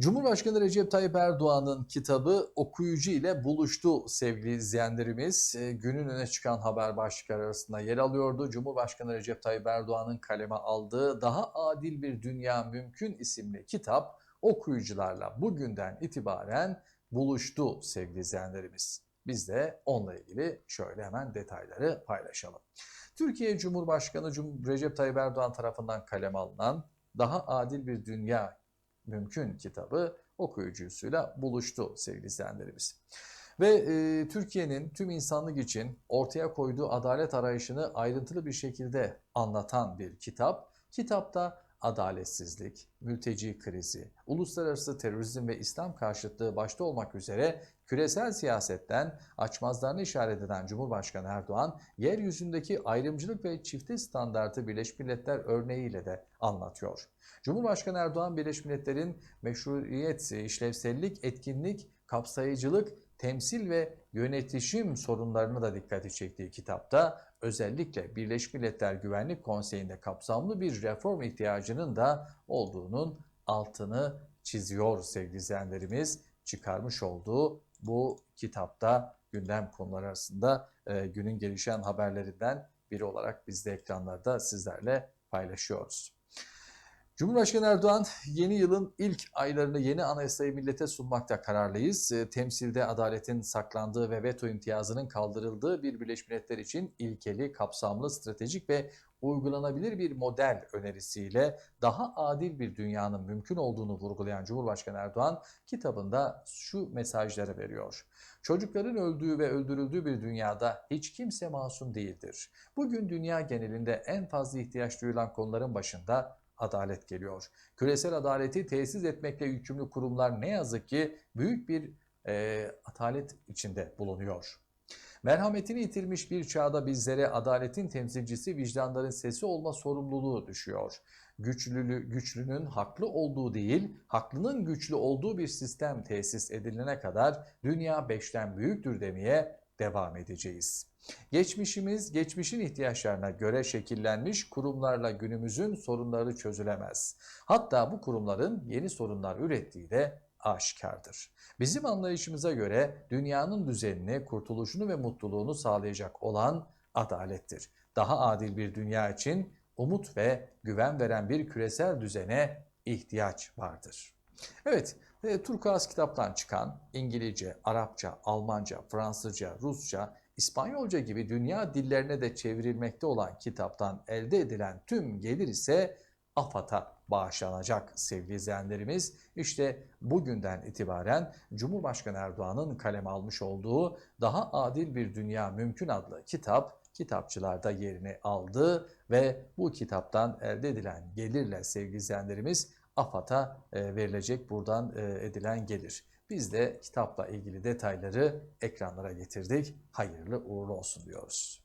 Cumhurbaşkanı Recep Tayyip Erdoğan'ın kitabı okuyucu ile buluştu sevgili izleyenlerimiz. E, Günün öne çıkan haber başlıkları arasında yer alıyordu. Cumhurbaşkanı Recep Tayyip Erdoğan'ın kaleme aldığı Daha Adil Bir Dünya Mümkün isimli kitap okuyucularla bugünden itibaren buluştu sevgili izleyenlerimiz. Biz de onunla ilgili şöyle hemen detayları paylaşalım. Türkiye Cumhurbaşkanı Cum- Recep Tayyip Erdoğan tarafından kaleme alınan Daha Adil Bir Dünya Mümkün kitabı okuyucusuyla buluştu sevgili izleyenlerimiz. Ve e, Türkiye'nin tüm insanlık için ortaya koyduğu adalet arayışını ayrıntılı bir şekilde anlatan bir kitap. Kitapta adaletsizlik, mülteci krizi, uluslararası terörizm ve İslam karşıtlığı başta olmak üzere küresel siyasetten açmazlarını işaret eden Cumhurbaşkanı Erdoğan, yeryüzündeki ayrımcılık ve çifte standartı Birleşmiş Milletler örneğiyle de anlatıyor. Cumhurbaşkanı Erdoğan Birleşmiş Milletler'in meşruiyet, işlevsellik, etkinlik, kapsayıcılık, temsil ve yönetişim sorunlarını da dikkati çektiği kitapta özellikle Birleşmiş Milletler Güvenlik Konseyi'nde kapsamlı bir reform ihtiyacının da olduğunun altını çiziyor sevgili izleyenlerimiz. Çıkarmış olduğu bu kitapta gündem konuları arasında e, günün gelişen haberlerinden biri olarak biz de ekranlarda sizlerle paylaşıyoruz. Cumhurbaşkanı Erdoğan yeni yılın ilk aylarını yeni anayasayı millete sunmakta kararlıyız. E, Temsilde adaletin saklandığı ve veto imtiyazının kaldırıldığı bir Birleşmiş Milletler için ilkeli, kapsamlı, stratejik ve uygulanabilir bir model önerisiyle daha adil bir dünyanın mümkün olduğunu vurgulayan Cumhurbaşkanı Erdoğan kitabında şu mesajları veriyor. Çocukların öldüğü ve öldürüldüğü bir dünyada hiç kimse masum değildir. Bugün dünya genelinde en fazla ihtiyaç duyulan konuların başında adalet geliyor. Küresel adaleti tesis etmekle yükümlü kurumlar ne yazık ki büyük bir e, atalet içinde bulunuyor. Merhametini yitirmiş bir çağda bizlere adaletin temsilcisi vicdanların sesi olma sorumluluğu düşüyor. Güçlülü, güçlünün haklı olduğu değil, haklının güçlü olduğu bir sistem tesis edilene kadar dünya beşten büyüktür demeye devam edeceğiz. Geçmişimiz, geçmişin ihtiyaçlarına göre şekillenmiş kurumlarla günümüzün sorunları çözülemez. Hatta bu kurumların yeni sorunlar ürettiği de aşikardır. Bizim anlayışımıza göre dünyanın düzenini, kurtuluşunu ve mutluluğunu sağlayacak olan adalettir. Daha adil bir dünya için umut ve güven veren bir küresel düzene ihtiyaç vardır. Evet, e, Turkuaz kitaptan çıkan İngilizce, Arapça, Almanca, Fransızca, Rusça, İspanyolca gibi dünya dillerine de çevrilmekte olan kitaptan elde edilen tüm gelir ise AFAD'a bağışlanacak sevgili izleyenlerimiz. İşte bugünden itibaren Cumhurbaşkanı Erdoğan'ın kaleme almış olduğu Daha Adil Bir Dünya Mümkün adlı kitap kitapçılarda yerini aldı ve bu kitaptan elde edilen gelirle sevgili izleyenlerimiz AFAD'a e, verilecek buradan e, edilen gelir. Biz de kitapla ilgili detayları ekranlara getirdik. Hayırlı uğurlu olsun diyoruz.